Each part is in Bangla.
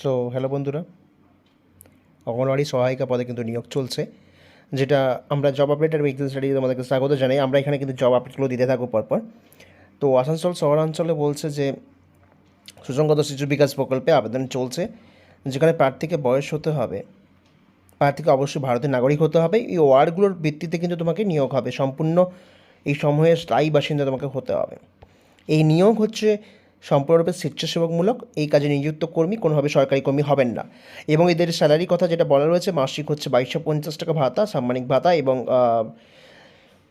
সো হ্যালো বন্ধুরা। অঙ্গনওয়াড়ি সহায়িকা পদে কিন্তু নিয়োগ চলছে, যেটা আমরা জব আপডেট আর ভেহিকল স্টাডি তোমাদেরকে স্বাগত জানাই। আমরা এখানে কিন্তু জব আপডেটগুলো দিতে থাকব পরপর। তো, আসানসোল শহরাঞ্চলে বলছে যে, সুসংগত শিশু বিকাশ প্রকল্পে আবেদন চলছে, যেখানে প্রার্থীকে বয়স হতে হবে। প্রার্থীকে অবশ্যই ভারতের নাগরিক হতে হবে। এই ওয়ার্ডগুলোর ভিত্তিতে কিন্তু তোমাকে নিয়োগ হবে। সম্পূর্ণ এই সময়ের স্থায়ী বাসিন্দা তোমাকে হতে হবে। এই নিয়োগ হচ্ছে সম্পূর্ণরূপে স্বেচ্ছাসেবকমূলক, এই কাজে নিযুক্ত কর্মী কোনোভাবে সরকারি কর্মী হবেন না। এবং এদের স্যালারি কথা যেটা বলা রয়েছে, মাসিক হচ্ছে বাইশশো পঞ্চাশ টাকা ভাতা, সাম্মানিক ভাতা এবং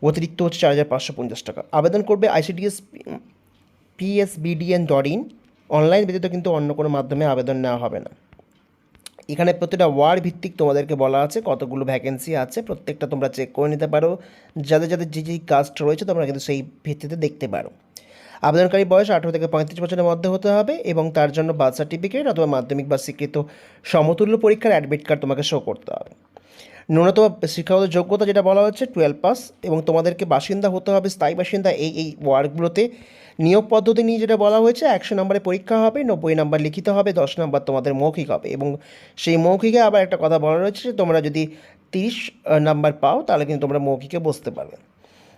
অতিরিক্ত হচ্ছে চার হাজার পাঁচশো পঞ্চাশ টাকা। আবেদন করবে ICDS PSBDN dot in. Online ব্যতীত কিন্তু অন্য কোনো মাধ্যমে আবেদন নেওয়া হবে না। এখানে প্রতিটা ওয়ার্ড ভিত্তিক তোমাদেরকে বলা আছে, কতগুলো ভ্যাকেন্সি আছে, প্রত্যেকটা তোমরা চেক করে নিতে পারো। যাদের যাদের যে যে কাস্ট রয়েছে, তোমরা কিন্তু সেই ভিত্তিতে দেখতে পারো। আবেদনকারী বয়স আঠেরো থেকে পঁয়ত্রিশ বছরের মধ্যে হতে হবে এবং তার জন্য বার্থ সার্টিফিকেট অথবা মাধ্যমিক বা স্বীকৃত সমতুল্য পরীক্ষার অ্যাডমিট কার্ড তোমাকে শো করতে হবে। ন্যূনতম শিক্ষাগত যোগ্যতা যেটা বলা হচ্ছে টুয়েলভ পাস এবং তোমাদেরকে বাসিন্দা হতে হবে, স্থায়ী বাসিন্দা এই এই ওয়ার্ডগুলোতে। নিয়োগ পদ্ধতি নিয়ে যেটা বলা হয়েছে, একশো নম্বরে পরীক্ষা হবে, নব্বই নম্বর লিখিত হবে, দশ নম্বর তোমাদের মৌখিক হবে এবং সেই মৌখিকে আবার একটা কথা বলা রয়েছে তোমরা যদি তিরিশ নাম্বার পাও তাহলে কিন্তু তোমরা মৌখিকে বসতে পারবে।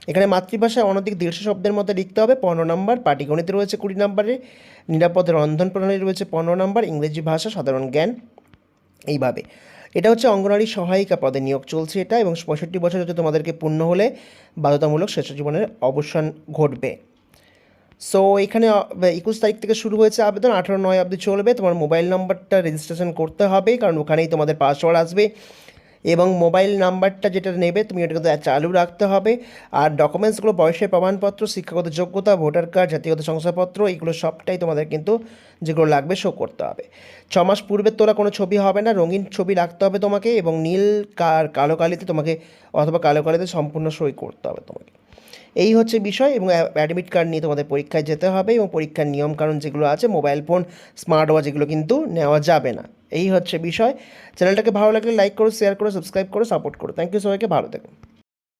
এখানে মাতৃভাষায় অনধিক দেড়শো শব্দের মধ্যে লিখতে হবে, পনেরো নম্বর, পাটিগণিত রয়েছে কুড়ি নম্বরে, নিরাপদ রন্ধন প্রণালী রয়েছে পনেরো নম্বর, ইংরেজি ভাষা, সাধারণ জ্ঞান। এইভাবে। এটা হচ্ছে অঙ্গনারী সহায়িকা পদে নিয়োগ চলছে এটা এবং পঁয়ষট্টি বছর হচ্ছে তোমাদেরকে পূর্ণ হলে বাধ্যতামূলক জীবনের অবসান ঘটবে। সো এখানে একুশ তারিখ থেকে শুরু হয়েছে আবেদন, আঠারো নয় অবধি চলবে। তোমার মোবাইল নম্বরটা রেজিস্ট্রেশন করতে হবে, কারণ ওখানেই তোমাদের পাসওয়ার্ড আসবে। এবং মোবাইল নাম্বারটা যেটা নেবে, তুমি ওটা কিন্তু চালু রাখতে হবে। আর ডকুমেন্টসগুলো, বয়সের প্রমাণপত্র, শিক্ষাগত যোগ্যতা, ভোটার কার্ড জাতীয়গত শংসাপত্র, এগুলো সবটাই তোমাদের কিন্তু যেগুলো লাগবে শো করতে হবে। ছ মাস পূর্বে তোলা কোনো ছবি হবে না, রঙিন ছবি রাখতে হবে তোমাকে এবং নীল কার কালো কালিতে তোমাকে অথবা কালো কালিতে সম্পূর্ণ সই করতে হবে তোমাকে। এই হচ্ছে বিষয় এবং অ্যাডমিট কার্ড নিয়ে তোমাদের পরীক্ষায় যেতে হবে এবং পরীক্ষার নিয়ম নিয়মকানুন যেগুলো আছে মোবাইল ফোন স্মার্ট ওয়াচ এগুলো কিন্তু নেওয়া যাবে না। এই হচ্ছে বিষয়। চ্যানেলটাকে ভালো লাগলে লাইক করো শেয়ার করো সাবস্ক্রাইব করো সাপোর্ট করো। থ্যাংক ইউ সবাইকে, ভালো থেকো।